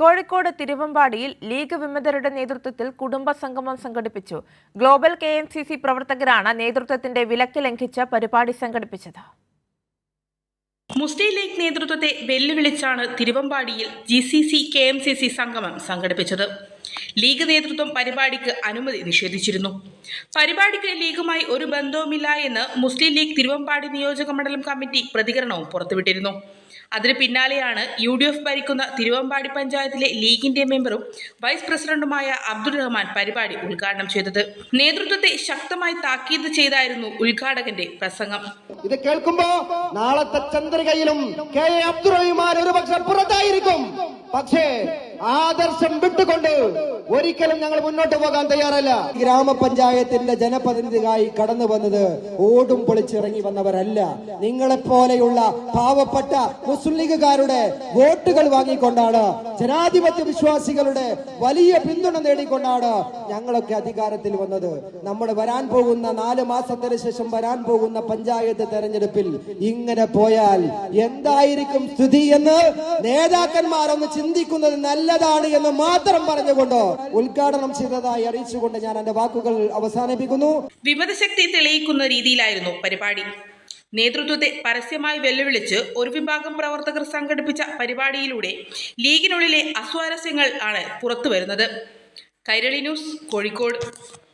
Kozhikode തിരുവമ്പാടിയിൽ league വിമതരുടെ നേതൃത്വത്തിൽ കുടുംബ സംഗമം സംഘടിപ്പിച്ചു. Global K M C C പ്രവർത്തകരാണ് നേതൃത്വത്തിന്റെ വിലക്ക് ലംഘിച്ച പരിപാടി സംഘടിപ്പിച്ചത്. മുസ്ലിം ലീഗ് നേതൃത്വത്തെ വെല്ലുവിളിച്ചാണ് തിരുവമ്പാടിയിൽ G C C K M C C സംഗമം സംഘടിപ്പിച്ചത്. ലീഗ് നേതൃത്വം പരിപാടിക്ക് അനുമതി നിഷേധിച്ചിരുന്നു. പരിപാടിക്ക് ലീഗുമായി ഒരു ബന്ധവുമില്ല എന്ന് മുസ്ലിം ലീഗ് തിരുവമ്പാടി നിയോജക മണ്ഡലം കമ്മിറ്റി പ്രതികരണവും പുറത്തുവിട്ടിരുന്നു. അതിന് പിന്നാലെയാണ് യു ഡി എഫ് ഭരിക്കുന്ന തിരുവമ്പാടി പഞ്ചായത്തിലെ ലീഗിന്റെ മെമ്പറും വൈസ് പ്രസിഡന്റുമായ അബ്ദുൾ റഹ്മാൻ പരിപാടി ഉദ്ഘാടനം ചെയ്തത്. നേതൃത്വത്തെ ശക്തമായി താക്കീത് ചെയ്തായിരുന്നു ഉദ്ഘാടകന്റെ പ്രസംഗം. ഇത് കേൾക്കുമ്പോ നാളത്തെ ചന്ദ്രികയിലും കെ എ അബ്ദുറഹിമാൻ ഒരുപക്ഷെ പുറത്തായിരിക്കും. പക്ഷേ ആദർശം വിട്ടുകൊണ്ട് ഒരിക്കലും ഞങ്ങൾ മുന്നോട്ട് പോകാൻ തയ്യാറല്ല. ഗ്രാമപഞ്ചായത്തിന്റെ ജനപ്രതിനിധിയായി കടന്നു വന്നത് ഓടും പൊളിച്ചിറങ്ങി വന്നവരല്ല. നിങ്ങളെ പോലെയുള്ള പാവപ്പെട്ട മുസ്ലിം ലീഗുകാരുടെ വോട്ടുകൾ വാങ്ങിക്കൊണ്ടാണ് ജനാധിപത്യ വിശ്വാസികളുടെ വലിയ പിന്തുണ നേടിക്കൊണ്ടാണ് ഞങ്ങളൊക്കെ അധികാരത്തിൽ വന്നത്. നമ്മൾ വരാൻ പോകുന്ന നാല് മാസത്തിന് ശേഷം വരാൻ പോകുന്ന പഞ്ചായത്ത് തെരഞ്ഞെടുപ്പിൽ ഇങ്ങനെ പോയാൽ എന്തായിരിക്കും സ്ഥിതി എന്ന് നേതാക്കന്മാർ ഒന്ന് ചിന്തിക്കുന്നത് നല്ലതാണ് എന്ന് മാത്രം പറഞ്ഞുകൊണ്ട് ഉദ്ഘാടനം ചെയ്തതായി അറിയിച്ചുകൊണ്ട് ഞാൻ എന്റെ വാക്കുകൾ അവസാനിപ്പിക്കുന്നു. വിമതശക്തി തെളിയിക്കുന്ന രീതിയിലായിരുന്നു പരിപാടി. നേതൃത്വത്തെ പരസ്യമായി വെല്ലുവിളിച്ച് ഒരു വിഭാഗം പ്രവർത്തകർ സംഘടിപ്പിച്ച പരിപാടിയിലൂടെ ലീഗിനുള്ളിലെ അസ്വാരസ്യങ്ങൾ ആണ് പുറത്തുവരുന്നത്. കൈരളി ന്യൂസ് കോഴിക്കോട്.